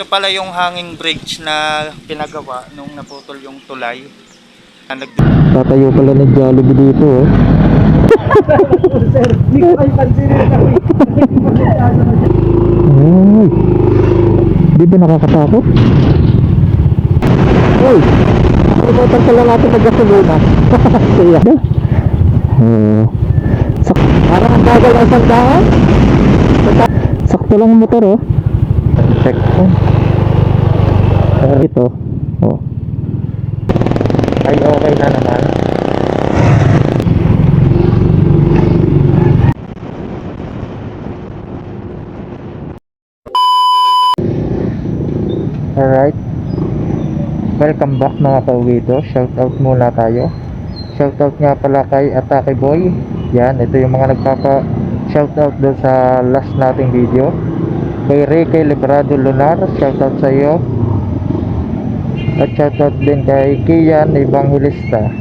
Ito pala yung hanging bridge na pinagawa nung naputol yung tulay. Na Tatayo pala ng Jollibee dito. Ay. Di ba nakakatakot? Uy! Pumutan ka lang natin nagkasuluna. Kaya. Parang ang bagal ng isang. Sakto lang ang motor oh. Check po. Pero ito. Oh. Ay okay na naman. Alright. Welcome back mga kauwito. Shoutout muna tayo. Shoutout nga pala kay Atake Boy. Yan, ito yung mga nagpapa shoutout doon sa last nating video. Kay Ricky Librado Lunar, shoutout sa iyo. At shoutout din kay Kian Evangelista.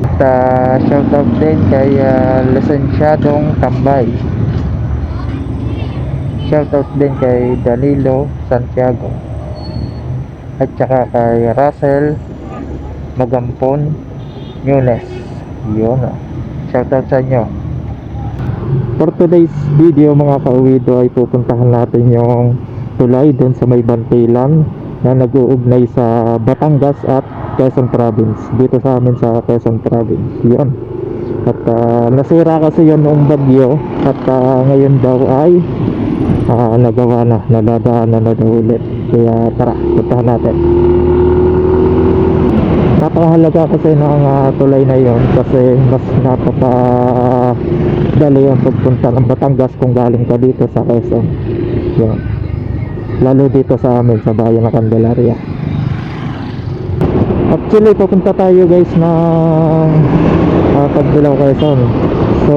At ah, shoutout din kay uh, Lisensyadong Tambay. Shoutout din kay Danilo Santiago. At saka kay Russell Magampon Nunes. Yun. ah. Shoutout sa inyo. For today's video mga kauwido ay pupuntahan natin yung tulay doon sa may Bantilan na nag-uugnay sa Batangas at Quezon Province. Dito sa amin sa Quezon Province. Yun. At ah, nasira kasi yun noong bagyo at ah, ngayon daw ay ah, nagawa na, nadadaanan na daw ulit. Kaya tara, puntahan natin. Napakahalaga kasi ng ah, tulay na yon kasi mas napaka dali ang pagpunta ng Batangas kung galing ka dito sa Quezon. Yun. Lalo dito sa amin sa bayan ng Candelaria. Actually, pupunta tayo guys ng uh, Pagdilaw Quezon. So,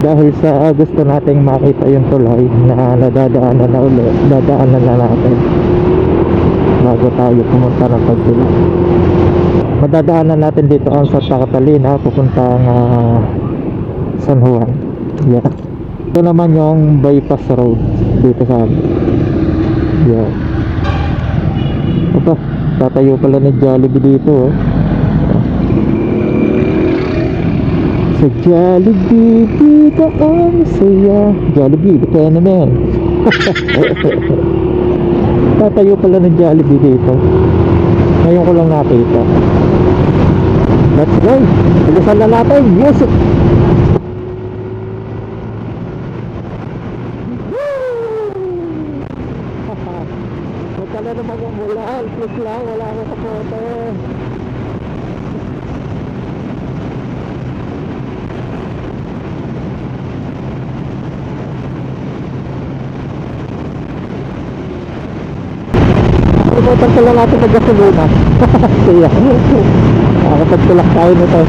dahil sa gusto nating makita yung tulay na nadadaanan na ulit, dadaanan na natin bago tayo pumunta ng Pagdilaw. Madadaanan natin dito ang sa Catalina pupuntang ah, San Juan. Yeah. Ito naman yung bypass road dito sa. Yeah. Aba, tatayo pala ni Jollibee dito oh. Sa Jollibee dito ang saya. Jollibee, ito na naman Tatayo pala ng Jollibee dito. Ngayon ko lang nakita. Let's go! Bilisan na natin, music Huwag ka na naman Please lang, wala akong kapote Pumutan ka lang natin nagkasuluna Kaya Nakakapagtulak tayo nito.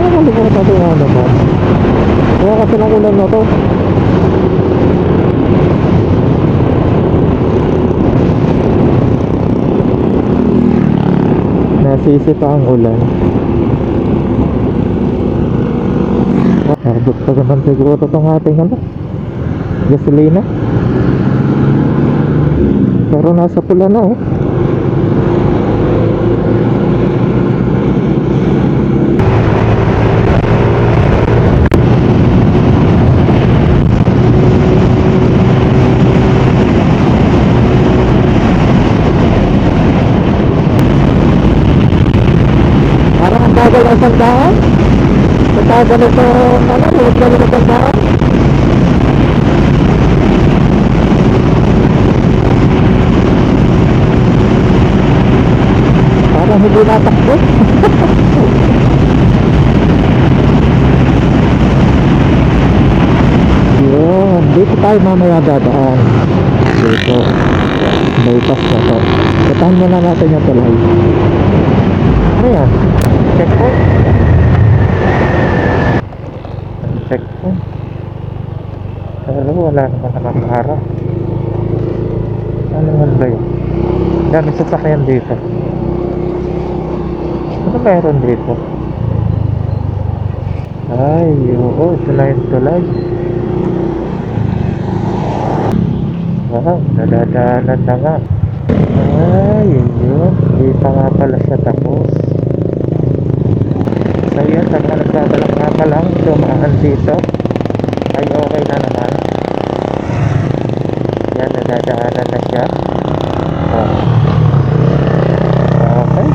Nakakalimutan natin yung ano ba Kaya kasi ng ulan na to Nasisi pa ang ulan. Nakabot pa naman siguro itong ating ano Gasolina. Pero nasa pula na oh Parang ang bagal ng daan. Pagka ganito, ano, ulit ganito ng daan. Parang hindi natakbo. Yun, dito tayo mamaya dadaan. Dito. Bypass na to. Patahan muna natin yung tulay. Ano yan? Checkpoint? Checkpoint? Alam mo, wala naman nakakaharap. Ano naman ba yun? Dami sasakyan dito. Ano meron dito? Ay, oo, yung tulay. Wow, nadadaanan na nga. Ay, yun. Hindi pa nga pala siya tapos. So yun, nagbabalak nga pa lang, dumaan dito. Ay, okay na naman. Yan, nadadaanan na siya. Oh. Okay.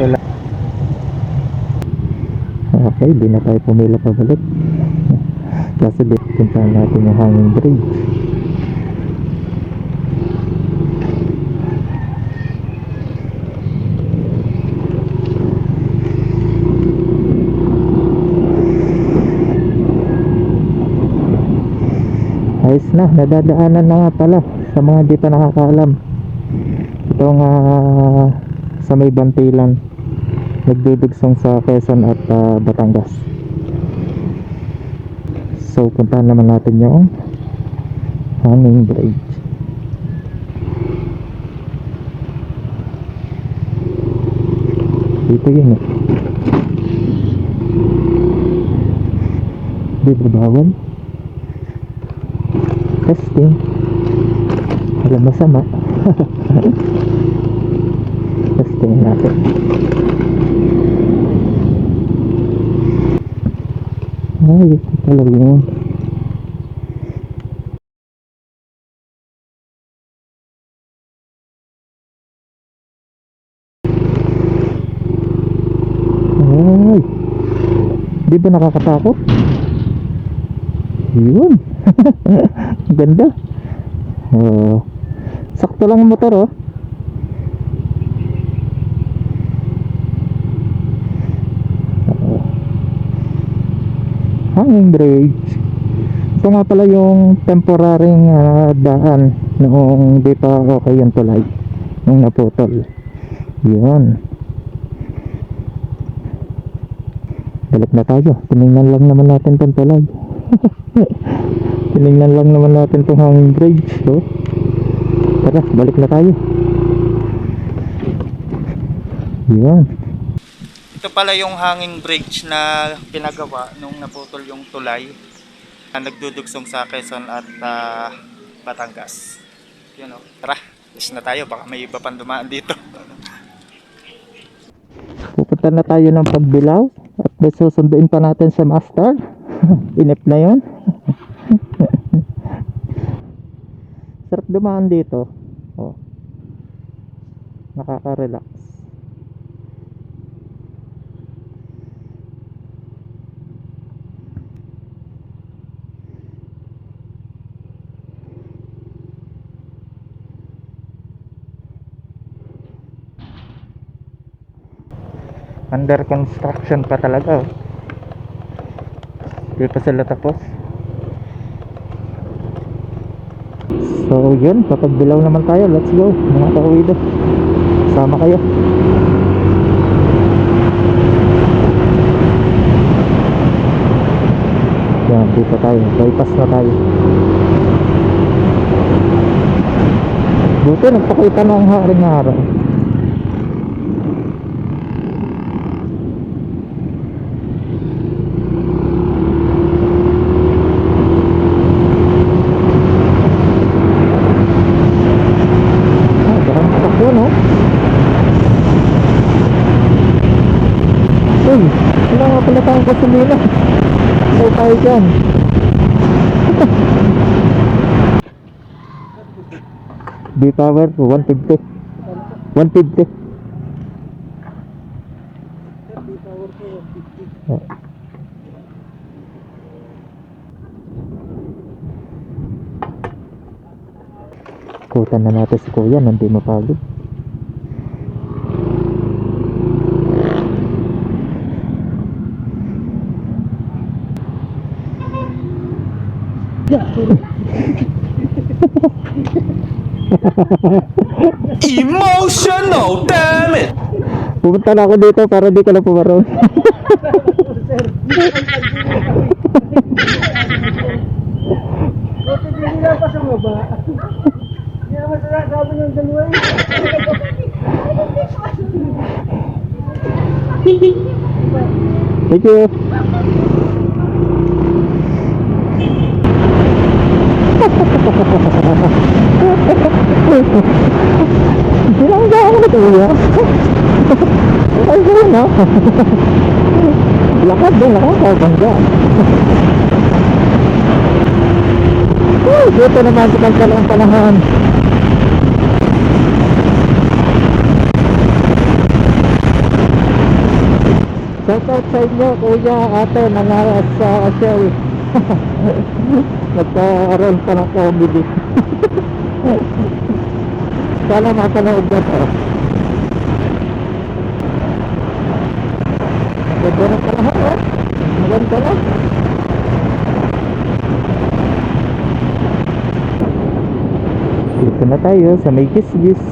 Lang. Okay, di na tayo pumila pabalik. Kasi di puntahan natin yung hanging bridge. Ayos na, nadadaanan na nga pala sa mga di pa nakakaalam. Ito nga sa may bantilan nagdudugsong sa Quezon at ah, Batangas. So puntahan naman natin yung hanging bridge. Dito yun eh. Di ba bawal? Testing. Alam masama. Testing natin. Ay, talaga. Ay, di ba nakakatakot? Yun. Ganda. Oh. Sakto lang ang motor oh. Oo. Hanging bridge. Ito nga pala yung temporaryng ah, daan noong di pa okay yung tulay. Nung naputol. Yun. Balik na tayo. Tinignan lang naman natin itong tulay. Tinignan lang naman natin itong hanging bridge. So, tara, balik na tayo. Yun. Ito pala yung hanging bridge na pinagawa nung naputol yung tulay na nagdudugsong sa Quezon at ah, Batangas. Yun o. Tara, alis na tayo. Baka may iba pang dumaan dito. Pupunta na tayo ng pagbilaw at susunduin pa natin sa master. Inip na yon. Sarap dumaan dito. Oh. Nakaka-relax. Under construction pa talaga. Oh. Hindi pa sila tapos. So yun, papagbilaw naman tayo. Let's go, mga kawido. Sama kayo. Yan, dito tayo. Bypass na tayo. Buti, nagpakita na ang haring araw. Ah, parang takbo, no? Uy, wala nga pala tayong gasolina. So tayo dyan. B-Power, 150. 150. Oh. Kutan na natin si Kuya, hindi mapagod. Emotional, damn it! Na ako dito para di ka na pumaroon. Sir, Buti di nila pa sa baba. Hindi naman sila sabi ng dalawa eh. Thank you. Bilangga ako na kuya. Ay, gano'n no? Lakad din, lakad ka, bangga. Uy, dito naman sa pagkalang panahon. Shout out sa inyo, kuya, ate, mga sa Shell. Nagkaroon pa ng comedy. Sana makanood na to. Maganda na pala ha, oh. Maganda na. Dito na tayo sa may gisgis.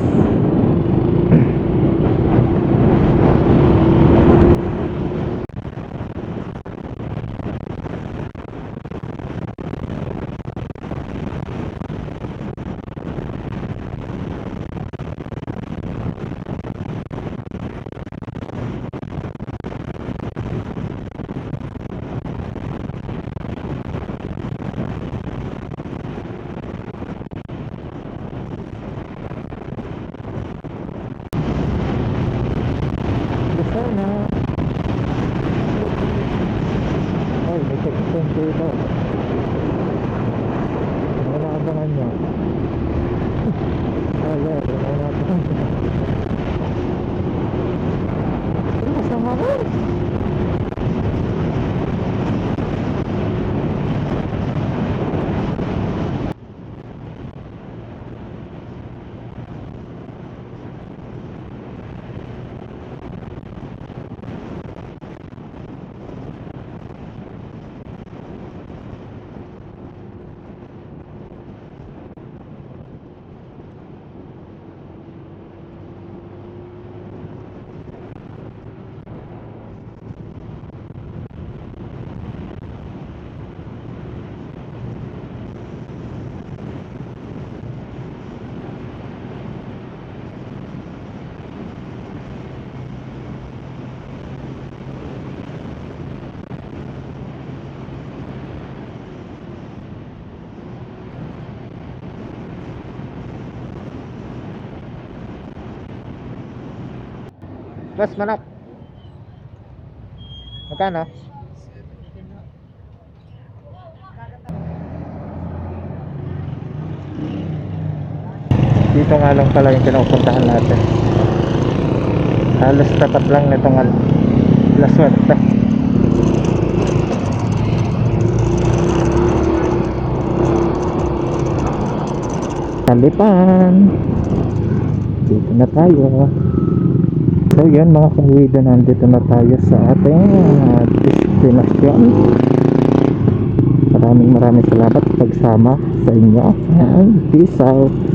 Boss, manok. Magkano? Dito nga lang pala yung pinupuntahan natin. Halos tapat lang nitong La Suerte. Talipan. Dito na tayo. So yun mga kawido, nandito na tayo sa ating ah, destinasyon. Maraming maraming salamat sa pagsama sa inyo. And peace out.